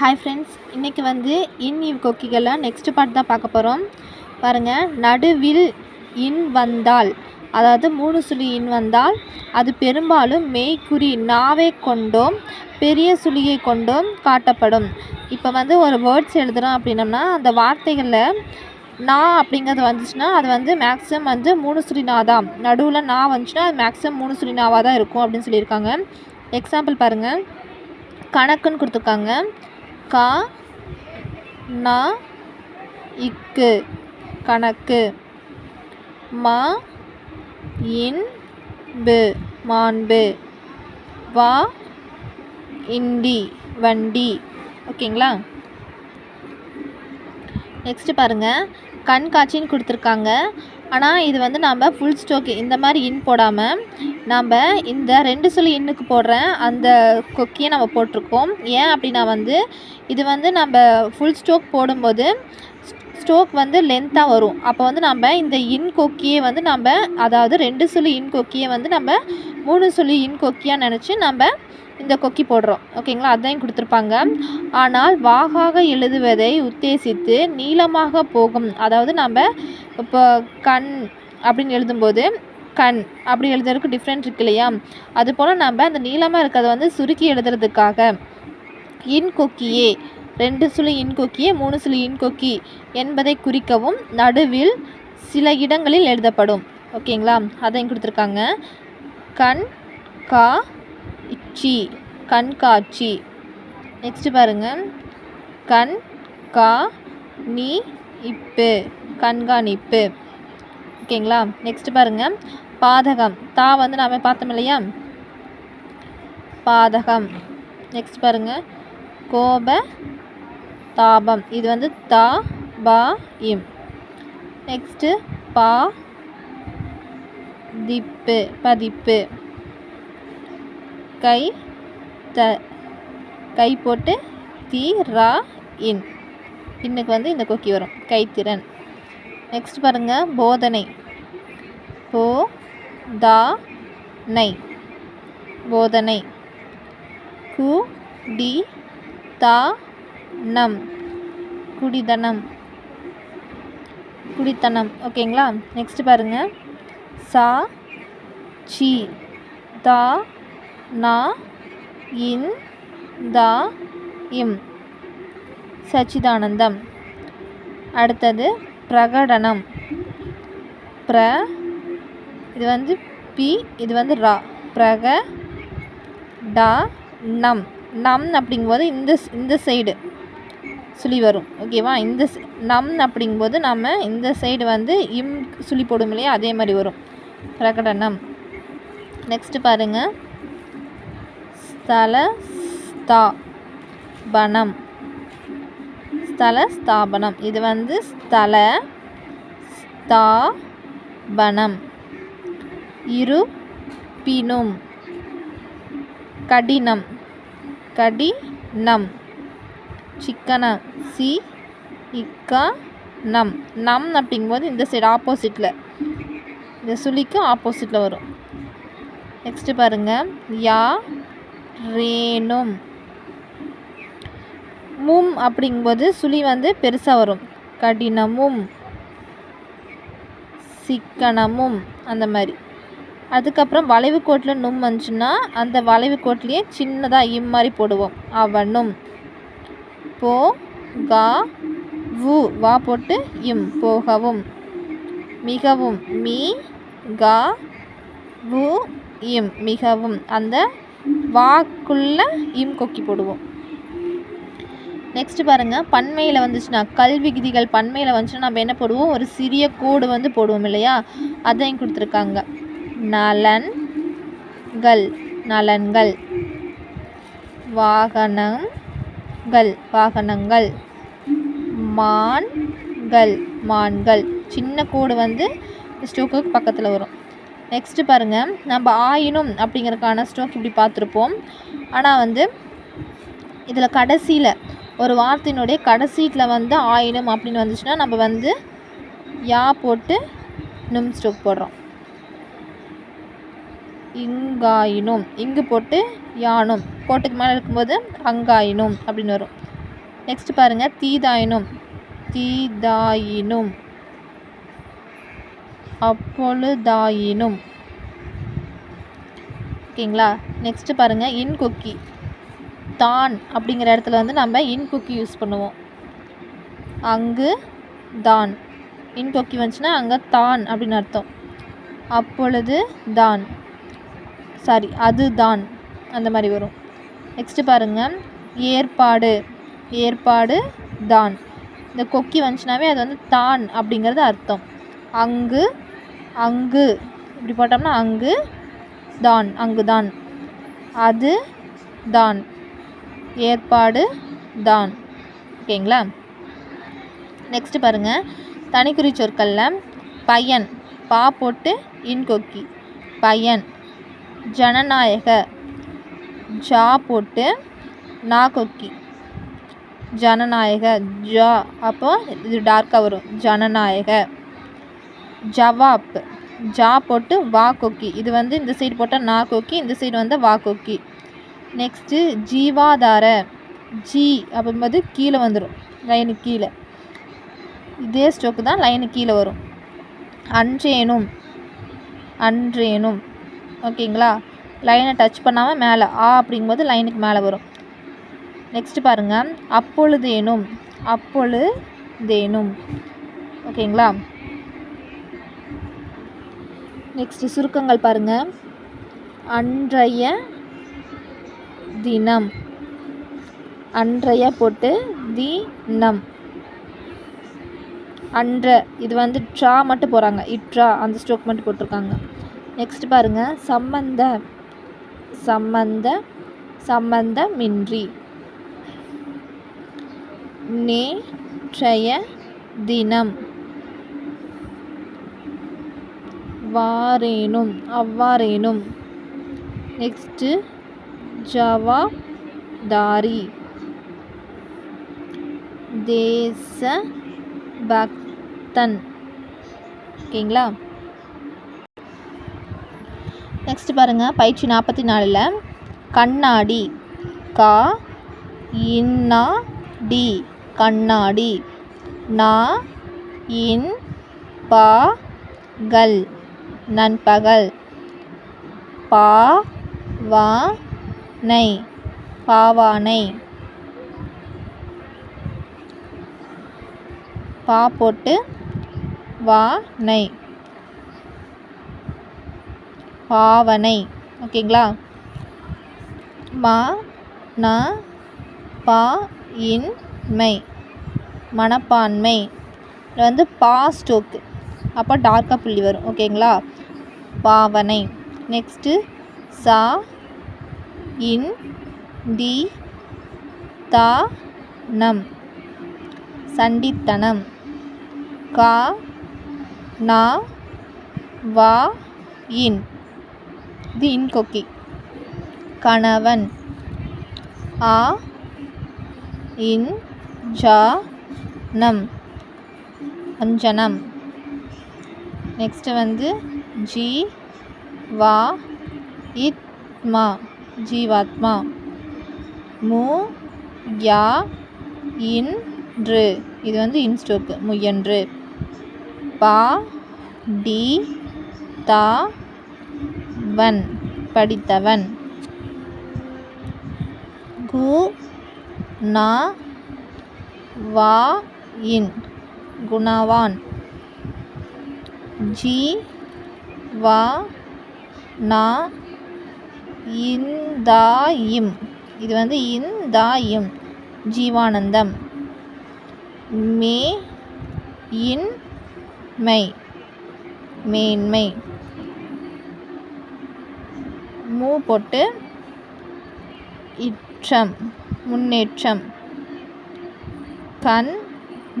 Hi friends இன்றைக்கி வந்து இன் இவ் கொக்கிகளில் நெக்ஸ்ட் பார்ட் தான் பார்க்க போகிறோம் பாருங்கள் நடுவில் இன் வந்தால் அதாவது மூணு சுழி இன் வந்தால் அது பெரும்பாலும் மெய்க்குறி நாவை கொண்டோம் பெரிய சுழியை கொண்டும் காட்டப்படும். இப்போ வந்து ஒரு வேர்ட்ஸ் எழுதுகிறோம் அப்படின்னம்னா அந்த வார்த்தைகளில் நா அப்படிங்கிறது வந்துச்சுன்னா அது வந்து மேக்ஸிமம் வந்து மூணு சுழி நா தான். நடுவில் நா வந்துச்சுன்னா அது மேக்ஸிமம் மூணு சுழி நாவாக தான் இருக்கும் அப்படின்னு சொல்லியிருக்காங்க. எக்ஸாம்பிள் பாருங்கள் கணக்குன்னு கொடுத்துருக்காங்க. கா நா இக்கு கணக்கு. மா இன் பு மாண்பு. வா இண்டி வண்டி. ஓகேங்களா? நெக்ஸ்ட்டு பாருங்கள் கண்காட்சின்னு கொடுத்துருக்காங்க. ஆனால் இது வந்து நாம் ஃபுல் ஸ்டோக்கு இந்த மாதிரி இன் போடாமல் நாம் இந்த ரெண்டு சொல்லி இன்னுக்கு போடுற அந்த கொக்கியை நம்ம போட்டிருக்கோம். ஏன் அப்படின்னா வந்து இது வந்து நம்ம ஃபுல் ஸ்டோக் போடும்போது ஸ்டோக் வந்து லென்த்தாக வரும். அப்போ வந்து நம்ம இந்த இன் கொக்கியை வந்து நம்ம அதாவது ரெண்டு சொல்லி இன் கொக்கியை வந்து நம்ம மூணு சொல்லி இன் கொக்கியாக நினச்சி நம்ம இந்த கொக்கி போடுறோம். ஓகேங்களா அதையும் கொடுத்துருப்பாங்க. ஆனால் வாகாக எழுதுவதை உத்தேசித்து நீளமாக போகும். அதாவது நம்ம இப்போ கண் அப்படின்னு எழுதும்போது கண் அப்படி எழுதுறதுக்கு டிஃப்ரெண்ட் இருக்கு இல்லையா? அது போல் நம்ம அந்த நீளமாக இருக்கிறத வந்து சுருக்கி எழுதுறதுக்காக இன் கொக்கியே ரெண்டு சுழி இன் கொக்கியே மூணு சுழி இன் கொக்கி என்பதை குறிக்கவும் நடுவில் சில இடங்களில் எழுதப்படும். ஓகேங்களா அதையும் கொடுத்துருக்காங்க. கண் கா இச்சி கண்காட்சி நெக்ஸ்ட்டு பாருங்கள் கண் கா நீ இப்பு. கண்காணிப்பு ஓகேங்களா நெக்ஸ்ட்டு பாருங்கள் பாதகம். தா வந்து நாம் பார்த்தோம் இல்லையா? பாதகம். நெக்ஸ்ட் பாருங்கள் கோப தாபம். இது வந்து தா பா இம். நெக்ஸ்ட்டு பா திப்பு பதிப்பு. கை த கை போட்டு தி ரா இன். இன்னுக்கு வந்து இந்த கொக்கி வரும். கைத்திறன். நெக்ஸ்ட் பாருங்கள் போதனை. போ தா நை போதனை. கு டி தா நம் குடிதனம். குடித்தனம். ஓகேங்களா? நெக்ஸ்ட் பாருங்கள் சா சி தா நா இன் தா இம். சச்சிதானந்தம். அடுத்தது பிரகடனம். ப்ர இது வந்து பி இது வந்து ரா பிரக டா நம். நம் அப்படிங்கும்போது இந்த இந்த சைடு சுழி வரும். ஓகேவா இந்த நம் அப்படிங்கும்போது நம்ம இந்த சைடு வந்து இம் சுழி போடும் இல்லையா? அதே மாதிரி வரும். பிரகடனம் நெக்ஸ்ட்டு பாருங்கள் ஸ்தல ஸ்தா பனம் ஸ்தல ஸ்தாபனம். இது வந்து ஸ்தல ஸ்தாபனம் இருப்பினும் கடினம் கடினம். சிக்கனம் சி இக்கா நம் நம் அப்படிங்கும்போது இந்த சைடு ஆப்போசிட்டில் இந்த சுழிக்கு ஆப்போசிட்டில் வரும். நெக்ஸ்ட்டு பாருங்கள் யா ரேனும் மும் அப்படிங்கும்போது சுழி வந்து பெருசாக வரும். கடினமும் சிக்கனமும் அந்த மாதிரி. அதுக்கப்புறம் வளைவு கோட்டில் நும் வந்துச்சுன்னா அந்த வளைவு கோட்லேயே சின்னதாக இம் மாதிரி போடுவோம். அவனும் போ கா வு வா போட்டு இம் போகவும். மிகவும் மீ கா வு இம் மிகவும். அந்த வாக்குள்ள இம் கொக்கி போடுவோம். நெக்ஸ்ட் பாருங்கள் பன்மையில் வந்துச்சுன்னா கல்வி பண்மையில் பன்மையில் வந்துச்சுன்னா நம்ம என்ன போடுவோம்? ஒரு சிறிய கோடு வந்து போடுவோம் இல்லையா? அதையும் கொடுத்துருக்காங்க. நலன்கள். நலன்கள் வாகனங்கள் வாகனங்கள். மான்கள் மான்கள். சின்ன கூடு வந்து ஸ்டோக்குக்கு பக்கத்தில் வரும். நெக்ஸ்ட்டு பாருங்கள் நம்ம ஆயினும் அப்படிங்கிறதுக்கான ஸ்டோக் இப்படி பார்த்துருப்போம். ஆனால் வந்து இதில் கடைசியில் ஒரு வார்த்தையினுடைய கடைசீட்டில் வந்து ஆயினும் அப்படின்னு வந்துச்சுன்னா நம்ம வந்து யா போட்டு நும் ஸ்டோக் போடுறோம். இங்காயினும். இங்கு போட்டு யானும். கோட்டுக்கு மேலே இருக்கும்போது அங்காயினும் அப்படின்னு வரும். நெக்ஸ்ட் பாருங்கள் தீதாயினும். தீதாயினும். அப்பொழுதாயினும். ஓகேங்களா? நெக்ஸ்ட்டு பாருங்கள் இன் குக்கி தான் அப்படிங்கிற இடத்துல வந்து நம்ம இன் குக்கி யூஸ் பண்ணுவோம். அங்கு தான். இன் கொக்கி வந்துச்சுன்னா அங்கே தான் அப்படின்னு அர்த்தம். அப்பொழுது தான் சாரி அது தான் அந்த மாதிரி வரும். நெக்ஸ்ட்டு பாருங்கள் ஏற்பாடு. ஏற்பாடு தான். இந்த கொக்கி வந்துச்சுனாவே அது வந்து தான் அப்படிங்கிறது அர்த்தம். அங்கு அங்கு. இப்படி போட்டோம்னா அங்கு தான். அங்கு தான். அது தான். ஏற்பாடு தான். ஓகேங்களா? நெக்ஸ்ட்டு பாருங்கள் தனிக்குறி சொற்களில் பையன் பா போட்டு இன் கொக்கி. பையன். ஜனநாயக. ஜா போட்டு நா கொக்கி. ஜனநாயக ஜா. அப்போ இது டார்க்காக வரும். ஜனநாயக. ஜவாப். ஜா போட்டு வா கொக்கி. இது வந்து இந்த சைடு போட்டால் நா கொக்கி இந்த சைடு வந்து வா கொக்கி. நெக்ஸ்ட்டு ஜீவாதார. ஜி அப்படிம்போது கீழே வந்துடும் லைனுக்கு கீழே. இதே ஸ்டோக்கு தான் லைனுக்கு கீழே வரும். அன்றேனும். அன்றேனும். ஓகேங்களா? லைனை டச் பண்ணாமல் மேலே ஆ அப்படிங்கும்போது லைனுக்கு மேலே வரும். நெக்ஸ்ட்டு பாருங்கள் அப்பொழுதேனும் அப்பொழுதேனும். ஓகேங்களா? நெக்ஸ்ட்டு சுருக்கங்கள் பாருங்கள் அன்றைய தினம். அன்றைய போட்டு தினம். அன்ற இது வந்து ட்ரா மட்டும் போகிறாங்க இட்ரா அந்த ஸ்ட்ரோக் மட்டும் போட்டிருக்காங்க. நெக்ஸ்ட் பாருங்கள் சம்பந்த சம்பந்த சம்பந்தமின்றி. நேற்றைய தினம் வாரேனும் அவ்வாறேனும். நெக்ஸ்ட்டு ஜவாப்தாரி. தேச பக்தன் ஓகேங்களா? நெக்ஸ்ட் பாருங்கள் பயிற்சி நாற்பத்தி நாலில் கண்ணாடி கா இன்னா டி கண்ணாடி நா இன் பா கல் நண்பகல் பா வா நை பாவானை பா போட்டு வா நை பாவனை. ஓகேங்களா? மா ந பா இன்மை மனப்பான்மை. இது வந்து பா ஸ்டோக்கு. அப்போ டார்க்காக புள்ளி வரும். ஓகேங்களா? பாவனை. நெக்ஸ்ட்டு சா இன் டி தா நம். சண்டித்தனம். கா நா வா இன். தி இன் கொக்கி. கணவன். ஆ. இன். ஜா. நம் அஞ்சனம். நெக்ஸ்ட்டு வந்து ஜி. வா. இத்மா ஜீவாத்மா. மு. யா. இன்று இது வந்து இன்ஸ்டோக்கு முயன்று பா. டி. தா. வன். படித்தவன். கு நா வா இன். குணவான். ஜி வா நா இந்தாயிம். இது வந்து இந்தாயிம். ஜீவானந்தம். மே இன் மை மேன்மை. மூ போட்டு இற்றம் முன்னேற்றம். கண்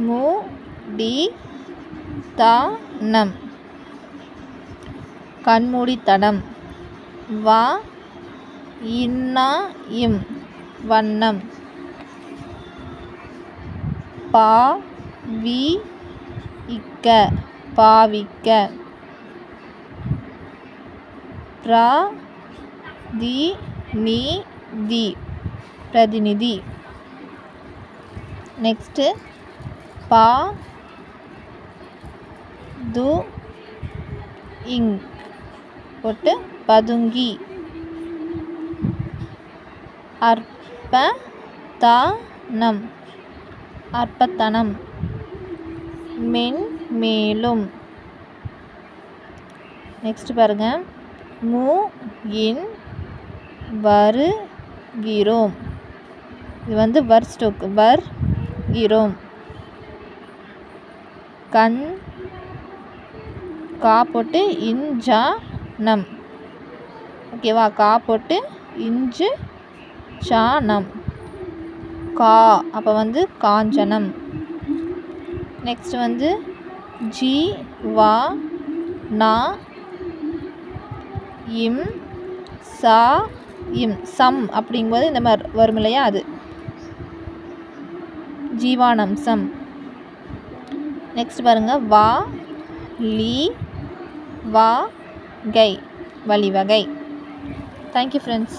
மு டி தானம் கண்மூடித்தனம் வா இன்னா இம் வண்ணம். பா வி இக்க பாவிக்க. பிரா தி நீ தி. பிரதிநிதி. நெக்ஸ்ட்டு பா து இங். போட்டு பதுங்கி. அற்ப தானம் அற்பத்தனம். மென் மேலும். நெக்ஸ்ட் பாருங்க. மு இன் வருகிறோம். இது வந்து வர் ஸ்டோக் வர் கண் கா போட்டு இஞ்சா நம் ஓகேவா கா போட்டு இஞ்சு சாணம் கா அப்போ வந்து காஞ்சனம். நெக்ஸ்ட் வந்து ஜி வா நா இம் சா இம் சம் அப்படிங்கும்போது இந்த மாதிரி வரும் இல்லையா அது? ஜீவானம்சம் நெக்ஸ்ட் பாருங்க. வா லீ வா கை. வழிவகை தேங்க்யூ ஃப்ரெண்ட்ஸ்